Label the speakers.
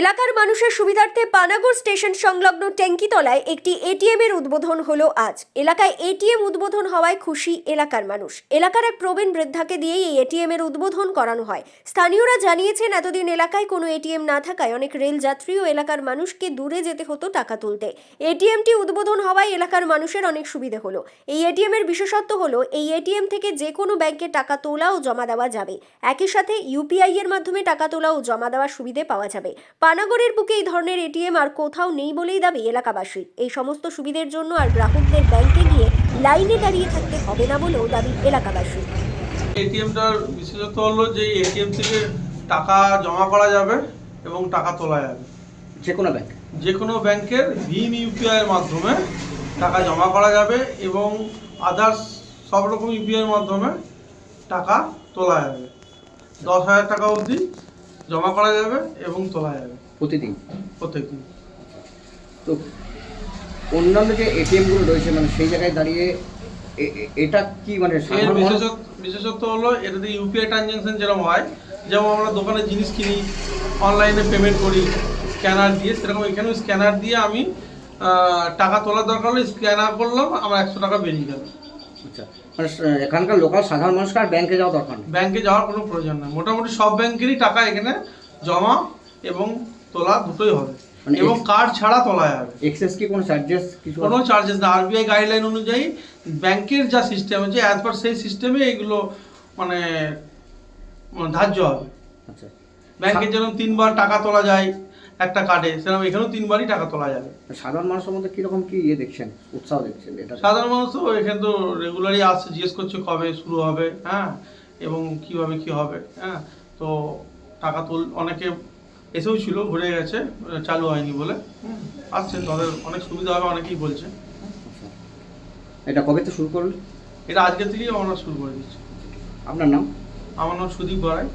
Speaker 1: এলাকার মানুষের সুবিধার্থে পানাগড় স্টেশন সংলগ্ন ট্যাঙ্কিতলায় একটি এটিএম এর উদ্বোধন হলো আজ। এলাকায় এটিএম উদ্বোধন হওয়ায় খুশি এলাকার মানুষ। এলাকার এক প্রবীণ বৃদ্ধাকে দিয়েই এই এটিএম এর উদ্বোধন করানো হয়। স্থানীয়রা জানিয়েছেন, এতদিন এলাকায় কোনো এটিএম না থাকায় অনেক রেল যাত্রী ও এলাকার মানুষকে দূরে যেতে হতো টাকা তুলতে। এটিএমটি উদ্বোধন হওয়ায় এলাকার মানুষের অনেক সুবিধে হলো। এই এটিএম এর বিশেষত্ব হলো, এই এটিএম থেকে যে কোনো ব্যাংকে টাকা তোলা ও জমা দেওয়া যাবে। একই সাথে ইউপিআই এর মাধ্যমে টাকা তোলা ও জমা দেওয়ার সুবিধে পাওয়া যাবে। পানাগড়ের বুকে এই ধরনের এটিএম আর কোথাও নেই বলেই দাবি এলাকাবাসীর এই সমস্ত সুবিধের জন্য আর গ্রাহকদের ব্যাংকে গিয়ে লাইনে দাঁড়িয়ে থাকতে হবে না বলেও দাবি এলাকাবাসী।
Speaker 2: এটিএমটার বিশেষত্ব হলো যে এটিএম থেকে টাকা জমা করা যাবে এবং টাকা তোলা যাবে।
Speaker 3: যে কোনো ব্যাংক?
Speaker 2: যে কোনো ব্যাংকের ভীম ইউপিআই এর মাধ্যমে টাকা জমা করা যাবে এবং আদার্স সব রকম ইউপিআই এর মাধ্যমে টাকা তোলা যাবে। দশ হাজার টাকা অবধি জমা করা যাবে এবং তোলা যাবে।
Speaker 3: প্রতিদিন?
Speaker 2: প্রত্যেকদিন।
Speaker 3: তো অন্যান্য যে এটিএমগুলো রয়েছে মানে সেই জায়গায় দাঁড়িয়ে এটা কি মানে
Speaker 2: বিশেষত্ব হলো এটাতে ইউপিআই ট্রানজ্যাকশন যেরকম হয় যেমন আমরা দোকানে জিনিস কিনি অনলাইনে পেমেন্ট করি স্ক্যানার দিয়ে সেরকম এখানেও স্ক্যানার দিয়ে আমি টাকা তোলার দরকার হলে স্ক্যানার করলাম আমার একশো টাকা বেরিয়ে গেল।
Speaker 3: আচ্ছা মানে এখানকার লোকাল সাধারণ মানুষকে আর ব্যাংকে যাওয়া দরকার নেই।
Speaker 2: ব্যাংকে যাওয়ার কোনো প্রয়োজন নেই। মোটামুটি সব ব্যাংকেরই টাকা এখানে জমা এবং তোলা দুটোই হবে।
Speaker 3: মানে
Speaker 2: এবং কার্ড ছাড়া তোলা যাবে
Speaker 3: এক্সেস কি কোনো চার্জেস কিছু
Speaker 2: কোনো চার্জেস না। আরবিআই গাইডলাইন অনুযায়ী ব্যাংকের যা সিস্টেম আছে অ্যাজ পার সেই সিস্টেমে এগুলো মানে মানে ধার্য হবে।
Speaker 3: আচ্ছা।
Speaker 2: ব্যাংকে যেরকম তিনবার টাকা তোলা যায় একটা কার্ডে সেরকম এখানেও তিনবারই টাকা তোলা যাবে।
Speaker 3: সাধারণ মানুষের মধ্যে কীরকম কি ইয়ে দেখছেন উৎসাহ দেখছেন? এটা
Speaker 2: সাধারণ মানুষ তো এখানে তো রেগুলারই আসছে জিজ্ঞেস করছে কবে শুরু হবে হ্যাঁ এবং কীভাবে কি হবে হ্যাঁ তো টাকা তোল অনেকে এসেও ছিল ঘুরে গেছে চালু হয়নি বলে হুম, আসছে তাদের অনেক সুবিধা হবে অনেকেই বলছে।
Speaker 3: এটা কবে তো শুরু করলেন?
Speaker 2: এটা আজকে থেকেই আমরা শুরু করে দিচ্ছি।
Speaker 3: আপনার নাম?
Speaker 2: আমার নাম সুদীপ বড়াই